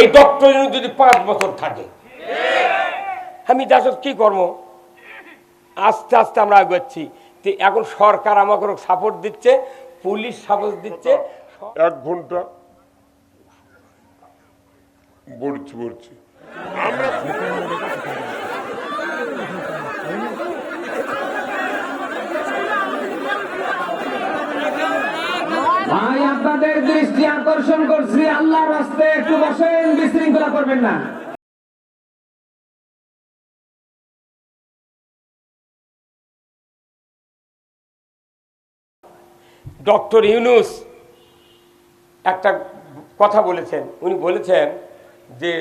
এই ডক্টর যদি পাঁচ বছর থাকে। আমি দেখো কি করব? আস্তে আস্তে আমরা আগাচ্ছি তো এখন সরকার আমাকে সাপোর্ট দিচ্ছে পুলিশ সাপোর্ট দিচ্ছে। এক ঘণ্টা বলছি বলছি ভাই আপনাদের দৃষ্টি আকর্ষণ করছি, আল্লাহর রাস্তে একটু বসেন, বিশৃঙ্খলা করবেন না। ডক্টর ইউনুস একটা কথা বলেছেন। উনি বলেছেন যে,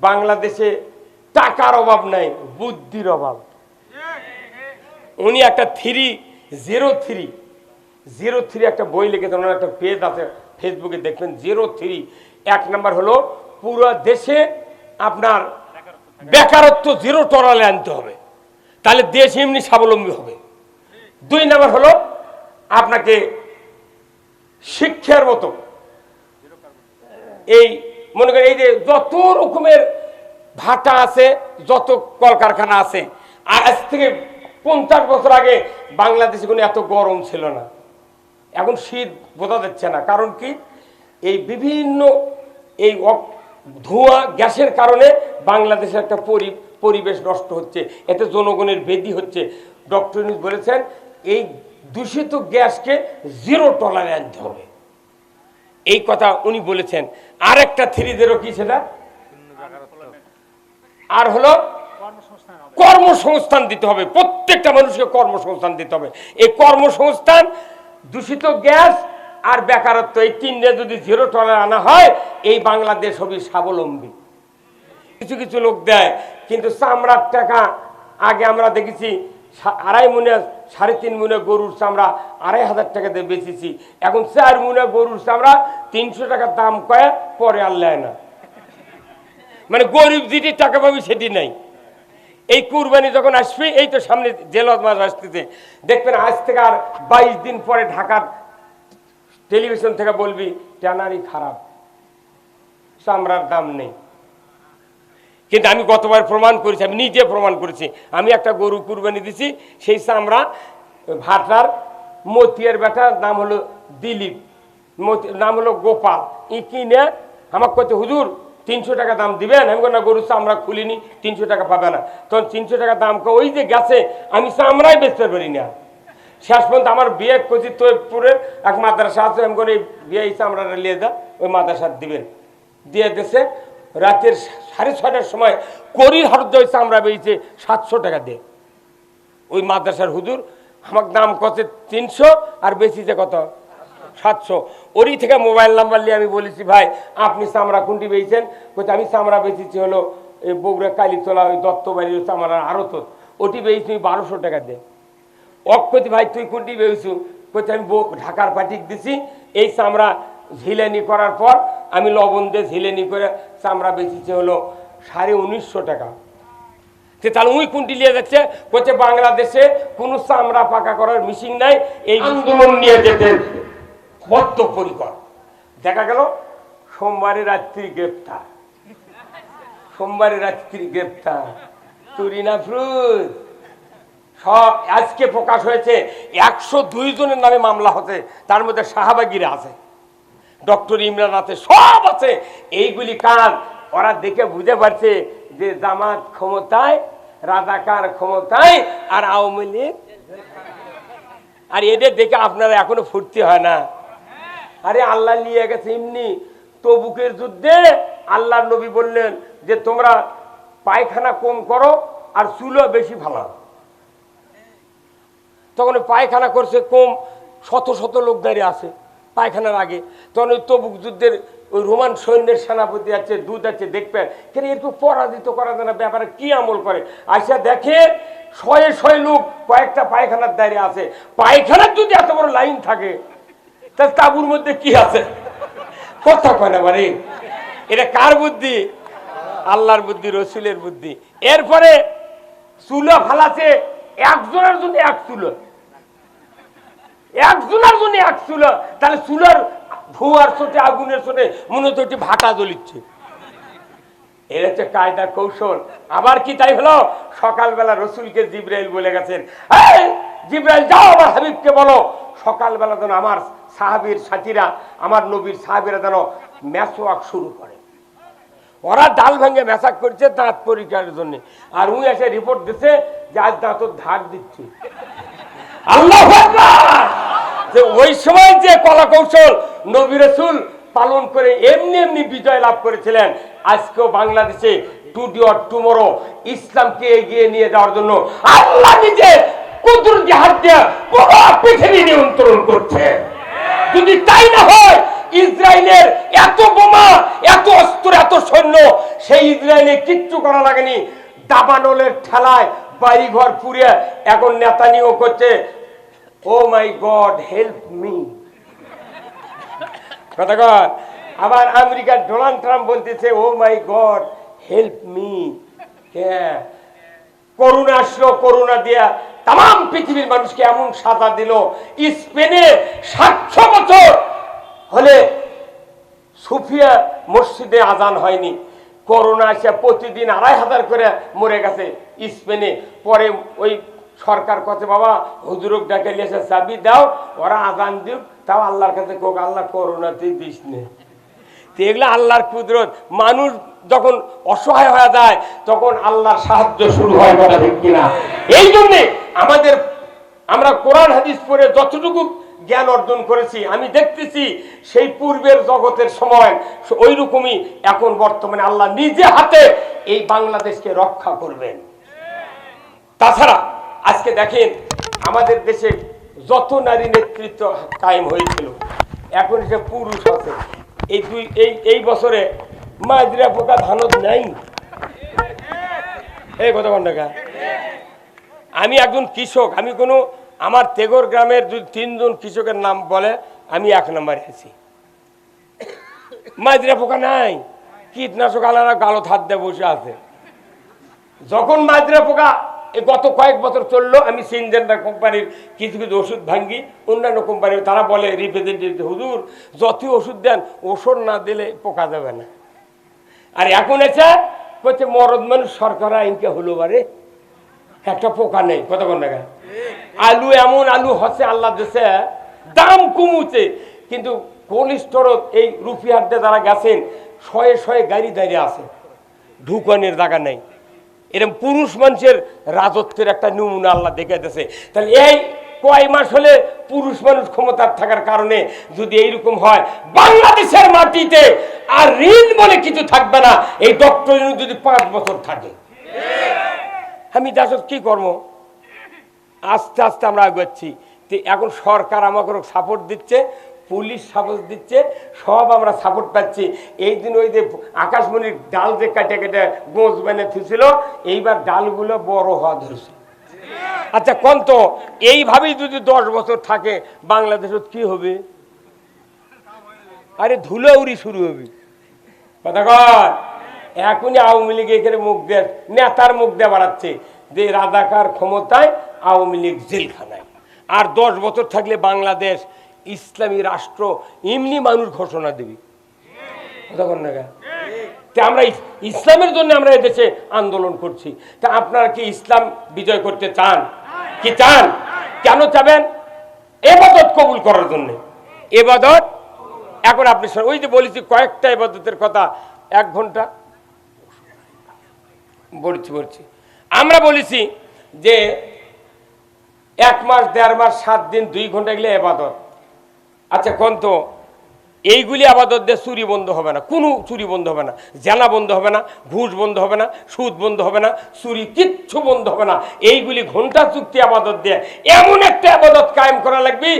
বাংলাদেশে টাকার অভাব নাই, বুদ্ধির অভাব। উনি একটা three, zero three zero three একটা বই লিখেছেন, ওনার একটা পেজ আছে ফেসবুকে দেখবেন জিরো থ্রি। এক নম্বর হলো, পুরো দেশে আপনার বেকারত্ব জিরো টরালে আনতে হবে। তাহলে দেশ এমনি স্বাবলম্বী হবে। দুই নাম্বার হলো, আপনাকে শিক্ষার মতো এই মনে করেন, এই যে যত রকমের ভাটা আছে, যত কলকারখানা আছে আজ থেকে পঞ্চাশ বছর আগে বাংলাদেশে কোনো এত গরম ছিল না। এখন শীত বোঝা যাচ্ছে না। কারণ কি? এই বিভিন্ন এই ধোঁয়া গ্যাসের কারণে বাংলাদেশের একটা পরি, পরিবেশ নষ্ট হচ্ছে। এতে জনগণের বেদি হচ্ছে। ডক্টর বলেছেন, এই দূষিত গ্যাসকে জিরো টলারে আনতে হবে এই কথা উনি বলেছেন। আর একটা থ্রি কি সেটা? আর হলো কর্মসংস্থান দিতে হবে। প্রত্যেকটা মানুষকে কর্মসংস্থান দিতে হবে। এই কর্মসংস্থান দূষিত গ্যাস আর বেকারত্ব, এই তিনটে যদি জিরো টলার আনা হয়, এই বাংলাদেশ হবে স্বাবলম্বী। কিছু কিছু লোক দেয়, কিন্তু চামড়ার টাকা, আগে আমরা দেখেছি আড়াই মুনে, সাড়ে তিন মুনে গরুর চামড়া আড়াই হাজার টাকা দিয়ে বেচেছি। এখন চার মুনে গরুর চামড়া তিনশো টাকা দাম কয়ে পরে আর নেয় না। মানে গরিব যেটি টাকা পাবি সেটি নাই। এই কুরবানি যখন আসবে, এই তো সামনে জেলত মাস আসতেছে। দেখবেন আজ থেকে আর বাইশ দিন পরে ঢাকার টেলিভিশন থেকে বলবি, ট্যানারি খারাপ, চামড়ার দাম নেই। কিন্তু আমি গতবার প্রমাণ করেছি, আমি নিজে প্রমাণ করেছি। আমি একটা গরু কুরবানি দিছি, সেই চামড়া, ভাটার মতিয়ার বেটার নাম হলো দিলীপ নাম হলো গোপাল। ই কিনে আমার কত হুজুর তিনশো টাকা দাম দিবেন? আমি না, গরুর চামড়া খুলিনি, তিনশো টাকা পাবে না। তখন তিনশো টাকা দাম ওই যে গেছে, আমি চামড়াই বেচতে পারি না। শেষ পর্যন্ত আমার বিয়ে করছি তৈপুরের এক মাদ্রাসা আছে, আমি করে বিয়ে চামড়াটা নিয়ে যা। ওই মাদ্রাসা দিবেন দিয়ে দেশে রাতের সাড়ে ছটার সময় করি হরদ ওই চামড়া বেরিয়েছে সাতশো টাকা দিয়ে। ওই মাদ্রাসার হুজুর আমার দাম কত তিনশো আর বেশিছে কত? সাতশো। ওরই থেকে মোবাইল নাম্বার নিয়ে আমি বলেছি, ভাই, আপনি চামড়া কোনটি বেচেন বলছে আমি চামড়া বেচেছি হলো, এই বগুড়া কালীতলা, ওই দত্ত দত্তবাড়ির চামড়ার আরও তো ওটি বেচছি বারোশো টাকা দিয়ে। অক্ষতি ভাই, তুই কোনটি বেয়েছু বলছে আমি ঢাকার পাটিক দিছি। এই চামড়া ঝিলেনি করার পর আমি লবণ দিয়ে ঝিলেনি করে চামড়া বেচেছি হলো সাড়ে উনিশশো টাকা। সে তাহলে উই কোনটি নিয়ে যাচ্ছে। বলছে বাংলাদেশে কোনো চামড়া পাকা করার মেশিন নাই। এই আন্দোলন নিয়ে যেতে। বদ্ধপরিকর দেখা গেল, সোমবারে রাত্রি গ্রেপ্তার। সোমবারে রাত্রি গ্রেপ্তার। তুরিনা ফ্রুজ সব আজকে প্রকাশ হয়েছে, একশো দুই জনের নামে মামলা হচ্ছে তার মধ্যে শাহবাগিরা আছে। ডক্টর ইমরান আছে সব আছে। এইগুলি কাজ ওরা দেখে বুঝে পারছে যে জামাত ক্ষমতায়, রাজাকার ক্ষমতায় আর আওয়ামী লীগ। আর এদের দেখে আপনারা এখনও ফুর্তি হয় না। আরে আল্লাহ নিয়ে গেছে এমনি। তবুকের যুদ্ধে আল্লাহ নবী বললেন যে, তোমরা পায়খানা কম করো আর চুলো বেশি ভালো তখন পায়খানা করছে কম, শত শত লোক দাঁড়িয়ে আছে পায়খানার আগে। তখন ওই তবুক যুদ্ধের ওই রোমান সৈন্যের সেনাপতি আছে দুধ আছে, দেখবেন? কেন এরকম পরাজিত করা যায় না? ব্যাপারে কি আমল করে? আইসা দেখে শয়ে শয়ে লোক কয়েকটা পায়খানার দাঁড়িয়ে আছে। পায়খানার যদি এত বড় লাইন থাকে তাহলে তাবুর মধ্যে কি আছে? কথা কয় না বাড়ি। এটা কার বুদ্ধি? আল্লাহর বুদ্ধি রসুলের বুদ্ধি। এরপরে চুলো ফালাছে একজনের জন্য এক চুলো। একজনের জন্য এক চুলো। তাহলে চুলোর ধোঁয়ার চোটে আগুনের চোটে মনে হচ্ছে একটি ভাটা জ্বলিচ্ছে। এর হচ্ছে কায়দা কৌশল। আবার কি তাই হলো? সকালবেলা রসুলকে জিব্রাইল বলে গেছেন "এই, জিব্রাইল, যাও আমার হাবিবকে বলো। সকালবেলা যেন আমার সাহাবীর সাথীরা, আমার নবীর সাহাবীরা যেন ম্যাচওয়াক শুরু করে। ওরা ডাল ভেঙে মেসাক করছে দাঁত পরীক্ষার জন্য। আর উনি এসে রিপোর্ট দিচ্ছে যে আজ দাঁতর ধার দিচ্ছি। আল্লাহ যে ওই সময় যে কলা কৌশল নবী রসুল পালন করে এমনি এমনি বিজয় লাভ করেছিলেন, আজকেও বাংলাদেশে টুডি অর টুমোরো ইসলামকে এগিয়ে নিয়ে যাওয়ার জন্য আল্লাহ নিজে কুদরতি হাত দিয়ে পুরো পৃথিবী নিয়ন্ত্রণ করছে। যদি তাই না হয়, ইসরায়েলের এত বোমা, এত অস্ত্র, এত সৈন্য, সেই ইসরায়েলে কিচ্ছু করা লাগেনি। দাবানলের ঠেলায় বাড়ি ঘর পুড়ে এখন নেতানিও করছে, oh my god, help me. কথা কর আবার আমেরিকার ডোনাল্ড ট্রাম্প বলতেছে, oh my god, help me. হ্যাঁ করোনা আসলো করোনা দিয়া তাম পৃথিবীর মানুষকে এমন সাজা দিল। স্পেনে সাতশো বছর হলে সুফিয়া মসজিদে আজান হয়নি। করোনা এসে প্রতিদিন আড়াই হাজার করে মরে গেছে স্পেনে। পরে ওই সরকার কথা বাবা হুজুরক ডাকে এসে চাবি দাও, ওরা আজান দিক তাও আল্লাহর কাছে কোক আল্লাহ করোনাতেই দিস নে। এগুলো আল্লাহর কুদরত। মানুষ যখন অসহায় হয়ে যায়, তখন আল্লাহর সাহায্য শুরু হয়, কথা ঠিক কিনা? এই জন্যে আমাদের, আমরা কোরআন, হাদিস পড়ে যতটুকু জ্ঞান অর্জন করেছি, আমি দেখতেছি সেই পূর্বের জগতের সময় ওই রকমই এখন বর্তমানে আল্লাহ নিজে হাতে এই বাংলাদেশকে রক্ষা করবেন। তাছাড়া আজকে দেখেন, আমাদের দেশে যত নারী নেতৃত্ব কায়েম হয়েছিল, এখন সে পুরুষ আছে। এই দুই, এই এই বছরে মাজরা পোকা ধানত নাই। এই আমি একজন কৃষক, আমি কোনো আমার তেগর গ্রামের তিনজন কৃষকের নাম বলে আমি এক নম্বরে আছি। মাজরা পোকা নাই। কীটনাশক আলাদা গালো হাত দিয়ে বসে আছে। যখন মাজরা পোকা গত কয়েক বছর চলল, আমি সিনজেন্ডার কোম্পানির কিছু কিছু ওষুধ ভাঙ্গি, অন্যান্য কোম্পানি তারা বলে রিপ্রেজেন্টেটিভ হুজুর, যতই ওষুধ দেন, ওষুধ না দিলে পোকা যাবে না। আর এখন এসে বলছে, মরদ মানুষ সরকার আইনকে হলো বারে। একটা পোকা নেই কত টাকা আলু এমন আলু হচ্ছে আল্লাহ দেশে, দাম কমুছে। কিন্তু কোল্ড এই রুপিয়ারতে যারা গেছেন, শয়ে শয়ে গাড়ি দাঁড়িয়ে আছে। ঢুকানের জায়গা নেই। এরকম পুরুষ মানুষের রাজত্বের একটা নমুনা আল্লাহ দেখে দিতেছে তাহলে এই কয় মাস হলে পুরুষ মানুষ ক্ষমতার থাকার কারণে যদি এইরকম হয়, বাংলাদেশের মাটিতে আর ঋণ বলে কিছু থাকবে না। এই ডক্টর যদি পাঁচ বছর থাকে। আমি দাসত কি করব? আস্তে আস্তে আমরা আগাচ্ছি তো এখন সরকার আমাকে সাপোর্ট দিচ্ছে, পুলিশ সাপোর্ট দিচ্ছে, সব আমরা সাপোর্ট পাচ্ছি। এই দিন ওই যে আকাশমণির ডাল যে কাটে কেটে গোঁজ বেনে থুছিল এইবার ডালগুলো বড় হওয়া ধরেছে। আচ্ছা কোন তো? এইভাবেই যদি দশ বছর থাকে, বাংলাদেশত কি হবে? আরে ধুলাউরি শুরু হবে। কর এখনই আওয়ামী লীগ এখানে মুখ দিয়ে, নেতার মুখ দিয়ে বাড়াচ্ছে। যে রাজাকার ক্ষমতায় আওয়ামী লীগ জেলখানায়। আর দশ বছর থাকলে বাংলাদেশ ইসলামী রাষ্ট্র, এমনি মানুষ ঘোষণা দেবে। কথা বল না? তা আমরা ইসলামের জন্য আমরা এদেশে আন্দোলন করছি। তা আপনারা কি ইসলাম বিজয় করতে চান? কি চান? কেন চাবেন? এবাদত কবুল করার জন্য। এবাদত? এখন আপনি ওই যে বলেছি কয়েকটা এবাদতের কথা, এক ঘণ্টা? বলছি বলছি। আমরা বলেছি যে এক মাস, দেড় মাস, সাত দিন, দুই ঘণ্টা গেলে এবাদত। আচ্ছা কোন তো? এইগুলি আবাদত দিয়ে চুরি বন্ধ হবে না, কোনো চুরি বন্ধ হবে না, জেনা বন্ধ হবে না, ঘুষ বন্ধ হবে না, সুদ বন্ধ হবে না, চুরি কিচ্ছু বন্ধ হবে না। এইগুলি ঘণ্টা চুক্তি আবাদত দিয়ে এমন একটা আবাদত কায়েম করা লাগবে,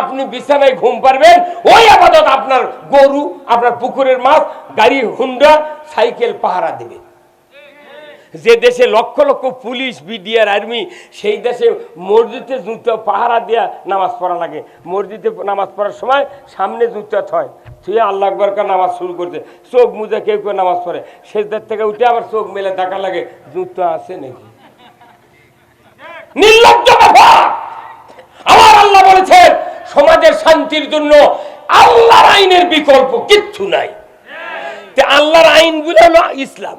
আপনি বিছানায় ঘুম পারবেন ওই আবাদত আপনার গরু, আপনার পুকুরের মাছ গাড়ি হুন্ডা, সাইকেল পাহারা দেবে। যে দেশে lakh lakh police, BDR, army, সেই দেশে মসজিদে জুতো, পাহারা দিয়া নামাজ পড়া লাগে। মসজিদে নামাজ পড়ার সময় সামনে জুতো থয় তুই আল্লাহ আকবরকার নামাজ শুরু করছে। চোখ মুজে কেউ কেউ নামাজ পড়ে। শেষদের থেকে উঠে আবার চোখ মেলে দেখা লাগে, জুতো আছে নাকি? আমার আল্লাহ বলেছেন, সমাজের শান্তির জন্য আল্লাহর আইনের বিকল্প কিচ্ছু নাই। আল্লাহর আইনগুলো হলো ইসলাম।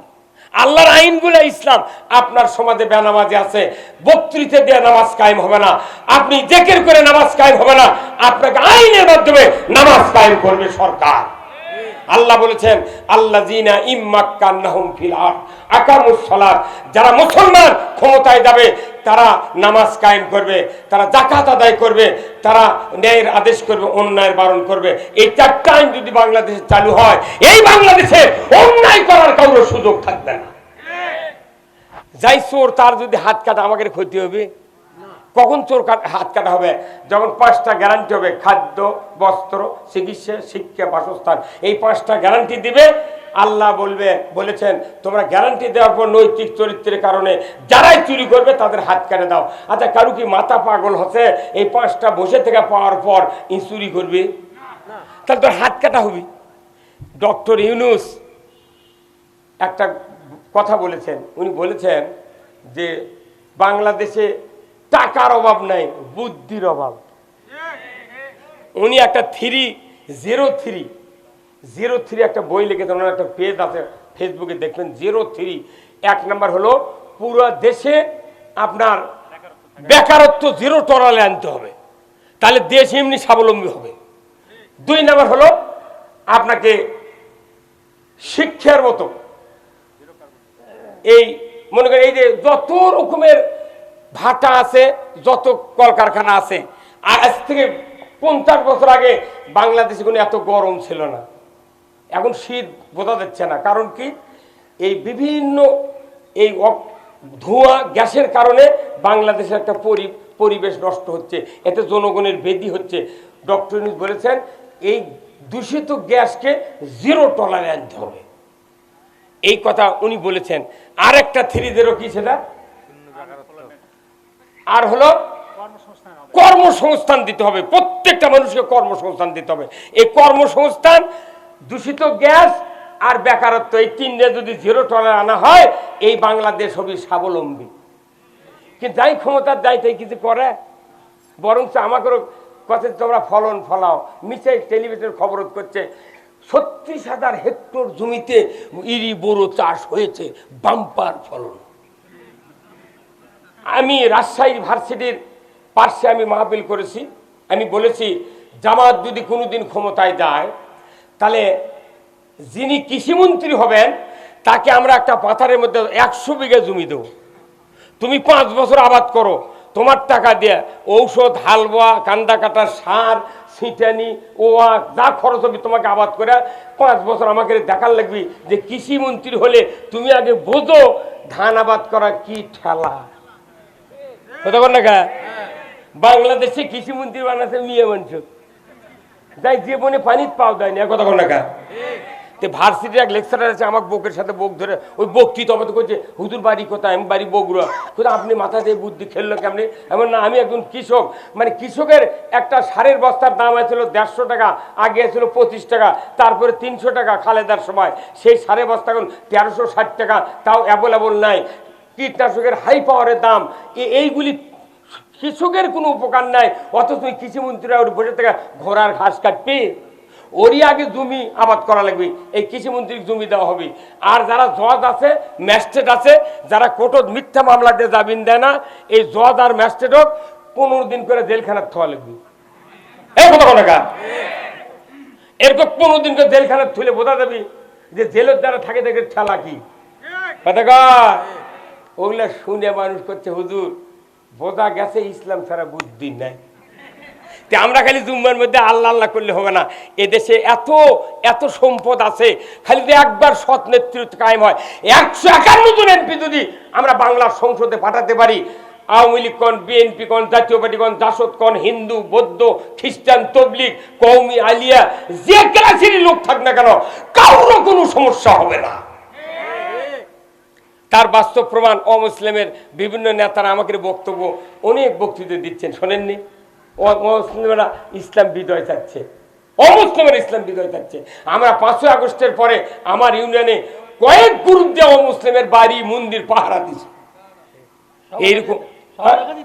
আল্লাহর আইনগুলো ইসলাম। আপনার সমাজে বেনামাজি আছে বক্তৃতা দিয়ে নামাজ কায়েম হবে না। আপনি জেকের করে নামাজ কায়েম হবে না। আপনাকে আইনের মাধ্যমে নামাজ কায়েম করবে সরকার। আল্লাহ বলেছেন আল্লাহ জিনা ইম্মাক্কান্নাহুম ফিল আরদ। আকামুস সালাত যারা মুসলমান ক্ষমতায় যাবে তারা নামাজ কায়েম করবে তারা জাকাত আদায় করবে তারা ন্যায়ের আদেশ করবে অন্যায়ের বারণ করবে। এই চারটা আইন যদি বাংলাদেশে চালু হয় এই বাংলাদেশে অন্যায় করার কারোর সুযোগ থাকবে না। যাই চোর তার যদি হাত কাটা আমাকে ক্ষতি হবে। কখন চোর হাত কাটা হবে? যখন পাঁচটা গ্যারান্টি হবে, খাদ্য, বস্ত্র, চিকিৎসা, শিক্ষা, বাসস্থান, এই পাঁচটা গ্যারান্টি দিবে। আল্লাহ বলবে, বলেছেন, তোমরা গ্যারান্টি দেওয়ার পর নৈতিক চরিত্রের কারণে যারাই চুরি করবে, তাদের হাত কেটে দাও। আচ্ছা কারু কি মাথা পাগল হচ্ছে? এই পাঁচটা বসে থেকে পাওয়ার পর ই চুরি করবে? তাহলে তোর হাত কাটা হবে। ডক্টর ইউনুস একটা কথা বলেছেন। উনি বলেছেন যে, বাংলাদেশে টাকার অভাব নাই, বুদ্ধির অভাব। উনি একটা three, zero three zero three একটা বই লিখেছেন, ওনার একটা পেজ আছে ফেসবুকে দেখবেন, জিরো থ্রি। এক নাম্বার হলো, পুরো দেশে আপনার বেকারত্ব জিরো টরালে আনতে হবে। তাহলে দেশ এমনি স্বাবলম্বী হবে। দুই নাম্বার হলো, আপনাকে শিক্ষার মতো, এই মনে করেন, এই যে যত রকমের ভাটা আছে, যত কলকারখানা আছে। আজ থেকে পঞ্চাশ বছর আগে বাংলাদেশে কোনো এত গরম ছিল না। এখন শীত বোঝা যাচ্ছে না। কারণ কি? এই বিভিন্ন এই ধোঁয়া, গ্যাসের কারণে বাংলাদেশের একটা পরি- পরিবেশ নষ্ট হচ্ছে। এতে জনগণের বেদি হচ্ছে। ডক্টর বলেছেন, এই দূষিত গ্যাসকে জিরো টলারে আনতে হবে এই কথা উনি বলেছেন। আর একটা থ্রি জিরো কি সেটা? আর হলো কর্মসংস্থান দিতে হবে। প্রত্যেকটা মানুষকে কর্মসংস্থান দিতে হবে। এই কর্মসংস্থান দূষিত গ্যাস আর বেকারত্ব এই তিনটে যদি জিরো টলার আনা হয় এই বাংলাদেশ হবে স্বাবলম্বী। কিন্তু যাই ক্ষমতার যাই তাই কিছু করে। বরঞ্চ আমাকেও কথা তোমরা ফলন ফলাও। মিছে টেলিভিশন খবর করছে ছত্রিশ হাজার হেক্টর জমিতে ইরি বড় চাষ হয়েছে বাম্পার ফলন। আমি রাজশাহী ভার্সিটির পার্শ্বে আমি মাহফিল করেছি। আমি বলেছি, জামাত যদি কোনোদিন ক্ষমতায় যায়, তাহলে যিনি কৃষিমন্ত্রী হবেন, তাকে আমরা একটা পাথারের মধ্যে একশো বিঘা জমি দেবো। তুমি পাঁচ বছর আবাদ করো, তোমার টাকা দিয়ে ঔষধ, হালুয়া, কান্দা কাটা সার, ছিটানি ওয়া যা খরচ হবে তোমাকে আবাদ করে পাঁচ বছর আমাকে দেখার লাগবে যে কৃষিমন্ত্রী হলে তুমি আগে বোঝো ধান আবাদ করা কি ঠেলা। বাংলাদেশে কৃষি মন্ত্রী বানাচ্ছে মিয়ে মানুষ যাই যে বনে পানি পাও দেয় না কথা বল না ভার্সিটির এক লেকচারার আছে, আমার বউকের সাথে বউক ধরে, ওই বকটি তো করছে? হুদুর বাড়ি কোথায়? আমি বাড়ি বগুড়া। কোথায় আপনি মাথা দিয়ে বুদ্ধি খেললো কেমনি? এমন না, আমি একজন কৃষক। মানে কৃষকের একটা সারের বস্তার দাম হয়েছিল দেড়শো টাকা, আগে ছিল পঁচিশ টাকা, তারপরে তিনশো টাকা খালেদার সময়। সেই সারের বস্তা এখন তেরোশো ষাট টাকা, তাও অ্যাভেলেবল নাই। কীটনাশকের হাই পাওয়ারের দাম। এইগুলি কৃষকের কোনো উপকার নাই, অথচ ওই কৃষিমন্ত্রীরা ওর বসে থেকে ঘোড়ার ঘাস কাটবে। ওরই আগে জমি আবাদ করা লাগবে, এই কৃষিমন্ত্রীর জমি দেওয়া হবে। আর যারা জজ আছে, ম্যাজিস্ট্রেট আছে, যারা কোর্টত মিথ্যা মামলা দিয়ে জামিন দেয় না, এই জজ আর ম্যাজিস্ট্রেটক পনেরো দিন করে জেলখানার থোয়া লাগবে। এই কথা কোনো কা এরকম পনেরো দিন করে জেলখানার থুলে বোঝা যাবে যে জেলের দ্বারা থাকে দেখে ঠেলা কি। কথা? ওগুলা শুনে মানুষ করছে, হুজুর, বোঝা গেছে ইসলাম ছাড়া বুদ্ধি নাই। তে আমরা খালি জুম্মার মধ্যে আল্লাহ আল্লাহ করলে হবে না। এদেশে এত এত সম্পদ আছে, খালি যদি একবার সৎ নেতৃত্ব কায়েম হয়, একশো একান্ন জন এমপি যদি আমরা বাংলার সংসদে পাঠাতে পারি, আওয়ামী লীগ কন, বিএনপি কন, জাতীয় পার্টি কন, জাসদ কন, হিন্দু, বৌদ্ধ, খ্রিস্টান, তবলিগ কৌমি আলিয়া, যে ক্লাসেরই লোক থাক না কেন, কারোর কোনো সমস্যা হবে না। তার বাস্তব প্রমাণ অমুসলিমের বিভিন্ন নেতারা আমাকে বক্তব্য অনেক বক্তৃতা দিচ্ছেন শোনেননি? অমুসলিমেরা ইসলাম বিজয় চাচ্ছে। অমুসলিমের ইসলাম বিজয় চাচ্ছে। আমরা পাঁচই আগস্টের পরে আমার ইউনিয়নে কয়েক গ্রুপ দিয়ে অমুসলিমের বাড়ি মন্দির পাহারা দিচ্ছে এইরকম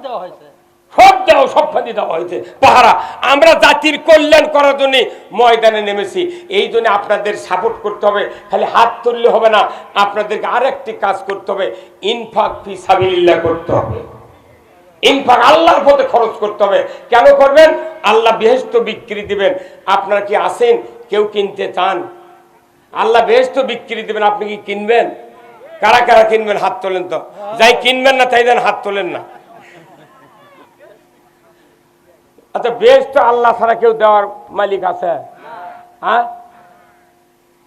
দেওয়া হয়েছে। সব দেওয়া সব ফাঁদি দেওয়া হয়েছে। পাহারা, আমরা জাতির কল্যাণ করার জন্য ময়দানে নেমেছি। এই জন্য আপনাদের সাপোর্ট করতে হবে, খালি হাত তুললে হবে না, আপনাদেরকে আরেকটি কাজ করতে হবে, ইনফাক ফি সাবিলিল্লাহ করতে হবে। ইনফাক আল্লাহর পথে খরচ করতে হবে। কেন করবেন? আল্লাহ বেহেস্ত বিক্রি দিবেন। আপনারা কি আসেন কেউ কিনতে চান? আল্লাহ বেহেস্ত বিক্রি দিবেন, আপনি কি কিনবেন? কারা কারা কিনবেন? হাত তোলেন তো। যাই কিনবেন না, তাই দেন, হাত তোলেন না। আচ্ছা তো আল্লাহ ছাড়া কেউ দেওয়ার মালিক আছে? হ্যাঁ?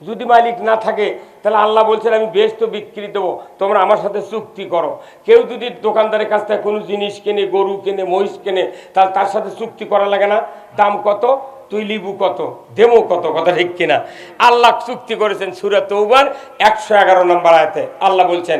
যদি মালিক না থাকে, তাহলে আল্লাহ বলছেন, আমি বেশ তো বিক্রি দেবো, তোমরা আমার সাথে চুক্তি করো। কেউ যদি দোকানদারের কাছ থেকে কোনো জিনিস কেনে, গরু কেনে, মহিষ কেনে, তাহলে তার সাথে চুক্তি করা লাগে না। দাম কত? তুই লিবু কত? দেমো কত? কথা ঠিক কিনা? আল্লাহ চুক্তি করেছেন সুরাত তৌবার একশো এগারো নম্বর আয়তে। আল্লাহ বলছেন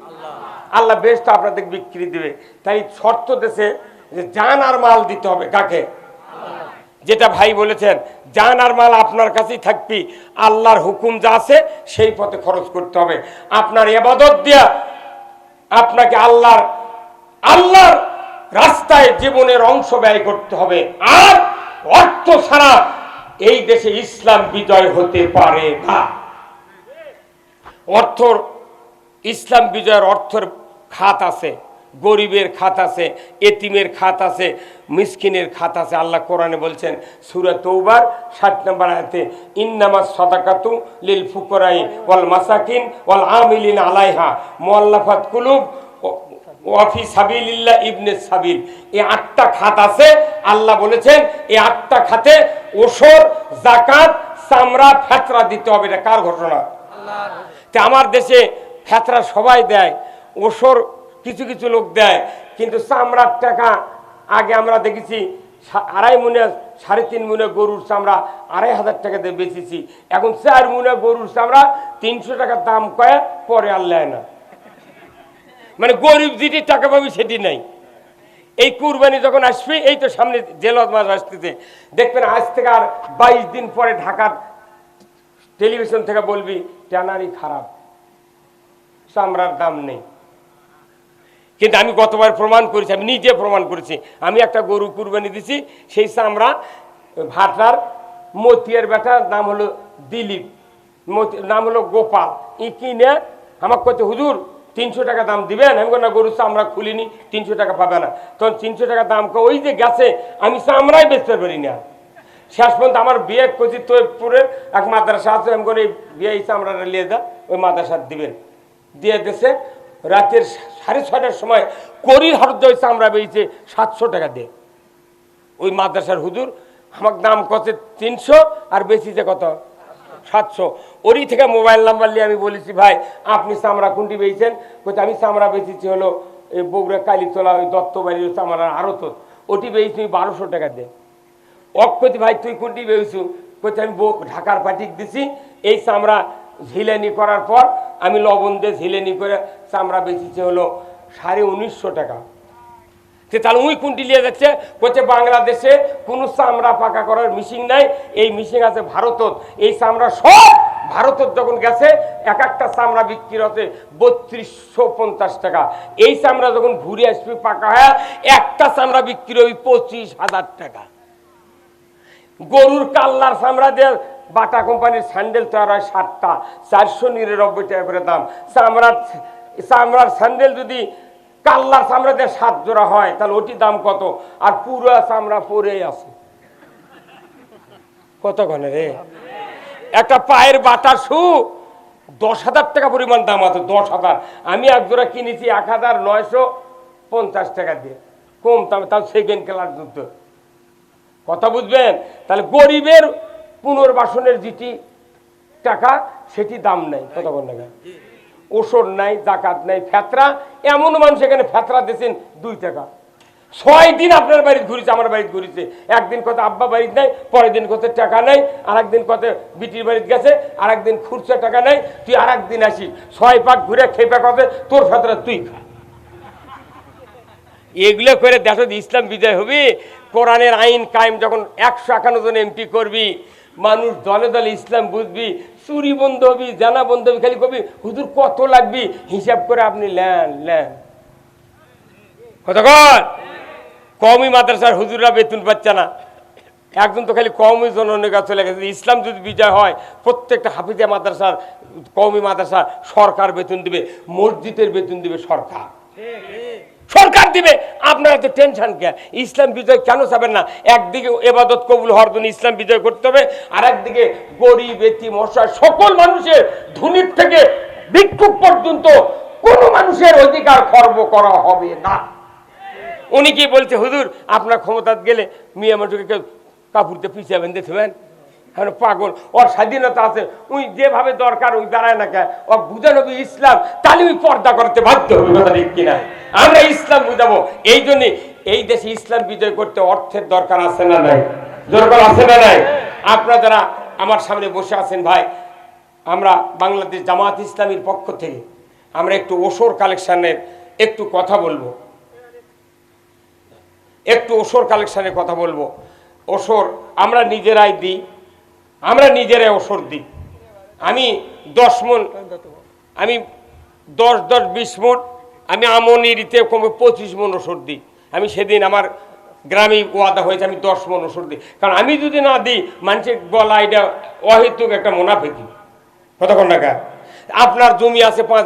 আল্লাহ বেশ তো আপনাদের বিক্রি দিবে। তাই শর্ত দেশে জান আর মাল দিতে হবে কাকে? যেটা ভাই বলেছেন, জান আর মাল আপনার কাছেই থাকবি, আল্লাহর হুকুম যা আছে সেই পথে খরচ করতে হবে। আপনার এবাদত দিয়া আপনাকে আল্লাহর আল্লাহর রাস্তায় জীবনের অংশ ব্যয় করতে হবে। আর অর্থ ছাড়া এই দেশে ইসলাম বিজয় হতে পারে না। অর্থর ইসলাম বিজয়ের অর্থের খাত আছে গরিবের খাত আছে এতিমের খাত আছে মিসকিনের খাত আছে। আল্লাহ কোরআনে বলছেন সুরা তৌবার ষাট নম্বর আয়াতে ইন্নামাজ সদাকাতু লিল ফুকরাই ওয়াল মাসাকিন ওয়াল আমিলিন আলাইহা। মুআল্লাফাত কুলুব ওয়াফি সাবিলিল্লাহ ইবনে সাবিল। এই আটটা খাত আছে আল্লাহ বলেছেন এই আটটা খাতে ওসর জাকাত চামড়া ফেতরা দিতে হবে। এটা কার ঘটনা? তা আমার দেশে ফেতরা সবাই দেয় ওসর কিছু কিছু লোক দেয়, কিন্তু চামড়ার টাকা আগে আমরা দেখেছি আড়াই মুনে, সাড়ে তিন মুনে গরুর চামড়া আড়াই হাজার টাকা দিয়ে বেচেছি। এখন চার মুনে গরুর চামড়া তিনশো টাকা দাম কয়ে পরে আর নেয় না। মানে গরিব যেটি টাকা পাবি সেটি নাই। এই কুরবানি যখন আসবে, এই তো সামনে জেলত মাস আসতেছে। দেখবেন আজ থেকে আর বাইশ দিন পরে ঢাকার টেলিভিশন থেকে বলবি, ট্যানারি খারাপ, চামড়ার দাম নেই। কিন্তু আমি গতবার প্রমাণ করেছি, আমি নিজে প্রমাণ করেছি। আমি একটা গরু কুরবানি দিছি, সেই চামড়া ভাটার মতিয়ার বেটার নাম হলো দিলীপ। নাম হলো গোপাল। ই কিনে আমাকে কত হুজুর, তিনশো টাকা দাম দিবেন? আমি না গরু চামড়া খুলিনি, তিনশো টাকা পাবে না। তখন তিনশো টাকা দাম ওই যে গেছে, আমি চামড়াই বেচতে পারি না। শেষ পর্যন্ত আমার বিয়ে করছি তৈপুরের এক মাদ্রাসা আছে, আমি করে বিয়ে এই চামড়াটা নিয়ে যা, ওই মাদ্রাসা দিবেন। দিয়ে দেশে রাতের সাড়ে ছয়টার সময় করির হরদ ওই চামড়া বেরিয়েছে সাতশো টাকা দিয়ে। ওই মাদ্রাসার হুজুর আমার দাম কত তিনশো আর বেশিছে কত? সাতশো। ওরই থেকে মোবাইল নাম্বার নিয়ে আমি বলেছি, ভাই, আপনি চামড়া কোনটি বেচেন বলছে আমি চামড়া বেচেছি হলো এই বগুড়া কালীতলা, ওই দত্ত দত্তবাড়ির চামড়ার আরও তো ওটি বেচি তুমি বারোশো টাকা দে অক্ষতি ভাই, তুই কোনটি বেচু বলছে আমি ঢাকার পাটিক দিছি। এই চামড়া ঝিলেনি করার পর আমি লবণ দিয়ে ঝিলেনি করে চামড়া বেচেছি হলো সাড়ে উনিশশো টাকা। সে তাহলে উই কুন্টি নিয়ে যাচ্ছে, বলছে বাংলাদেশে কোনো চামড়া পাকা করার মিশিং নাই, এই মিশিং আছে ভারতত। এই চামড়া সব ভারতত যখন গেছে, এক একটা চামড়া বিক্রি হচ্ছে বত্রিশশো পঞ্চাশ টাকা। এই চামড়া যখন ঘুরে আসবে পাকা হয়, একটা চামড়া বিক্রি হবে পঁচিশ হাজার টাকা। গরুর কাল্লার চামড়া দিয়ে বাটা কোম্পানির স্যান্ডেল তৈরি হয় ষাটটা চারশো নিরানব্বই টাকা করে দাম। চামড়ার চামড়ার স্যান্ডেল যদি কাল্লার চামড়া দিয়ে সাত জোড়া হয়, তাহলে ওটি দাম কত? আর পুরো চামড়া পরে আছে। কত ঘনে রে? একটা পায়ের বাটা শু দশ হাজার টাকা পরিমাণ দাম আছে, দশ হাজার। আমি এক জোড়া কিনেছি এক হাজার নয়শো পঞ্চাশ টাকা দিয়ে। কম তাও সেকেন্ড ক্লাস যুদ্ধ কথা বুঝবেন? তাহলে গরিবের পুনর্বাসনের যেটি টাকা, সেটি দাম নাই বল না ওষুধ নাই, জাকাত নাই, ফেতরা, এমন মানুষ এখানে ফেতরা দিয়েছেন দুই টাকা। ছয় দিন আপনার বাড়িতে ঘুরেছে, আমার বাড়িতে ঘুরেছে। একদিন কত আব্বা বাড়িতে নাই, পরের দিন কত টাকা নাই আর একদিন কত বিটির বাড়িতে গেছে আর একদিন খুরসা টাকা নাই, তুই আর একদিন আসিস। ছয় পাক ঘুরে খেপে কত, তোর সাথে তুই খা। এগুলো করে দেখো ইসলাম বিজয় হবে, কোরআনের আইন কায়েম যখন একশো একান্ন জন এমপি করবি মানুষ দলে দলে ইসলাম বুঝবি, চুরি বন্ধ হবি, জানা বন্ধ হবি, খালি কবি, হুজুর, কত লাগবি? হিসাব করে আপনি লেন লেন। কতক্ষণ কমই মাদ্রাসার হুজুররা বেতন পাচ্ছে না। একজন তো খালি কমই জননের কাছে চলে গেছে। ইসলাম যদি বিজয় হয়, প্রত্যেকটা হাফিজা মাদ্রাসার কমই মাদ্রাসা সরকার বেতন দিবে, মসজিদের বেতন দিবে সরকার। সরকার দিবে। আপনারা তো টেনশন কে? ইসলাম বিজয় কেন চাবেন না? একদিকে এবাদত কবুল হওয়ার জন্য ইসলাম বিজয় করতে হবে আর একদিকে গরিব এতি মশা সকল মানুষের ধনির থেকে বিক্ষোভ পর্যন্ত কোনো মানুষের অধিকার খর্ব করা হবে না। উনি কি বলছে, হুজুর, আপনার ক্ষমতা গেলে মিয়া মানুষকে কেউ পিছিয়ে বেঁধে এখন পাগল। ওর স্বাধীনতা আছে। উনি যেভাবে দরকার ওই দাঁড়ায় না কে ও বুঝানো ইসলাম তাহলে ওই পর্দা করতে বাধ্য। হবে কথা ঠিক কিনা? আমরা ইসলাম বুঝাবো। এই জন্যে এই দেশে ইসলাম বিজয় করতে অর্থের দরকার আছে না নাই? দরকার আছে না নাই? আপনারা যারা আমার সামনে বসে আছেন ভাই আমরা বাংলাদেশ জামাত ইসলামীর পক্ষ থেকে আমরা একটু ওসর কালেকশনের একটু কথা বলব। একটু ওসর কালেকশনের কথা বলব। ওসর আমরা নিজেরাই দিই। আমরা নিজেরাই ওষুধ দিই। আমি দশ মন, আমি দশ দশ, বিশ মন, আমি আমনি আমনিরিতে কমে পঁচিশ মন ওষুধ দিই। আমি সেদিন আমার গ্রামে ওয়াদা হয়েছে, আমি দশ মন ওষুধ দিই। কারণ আমি যদি না দিই, মানুষের গলা এটা অহেতুক একটা মোনাফেকি। কতক্ষণ টাকা আপনার জমি আছে পাঁচ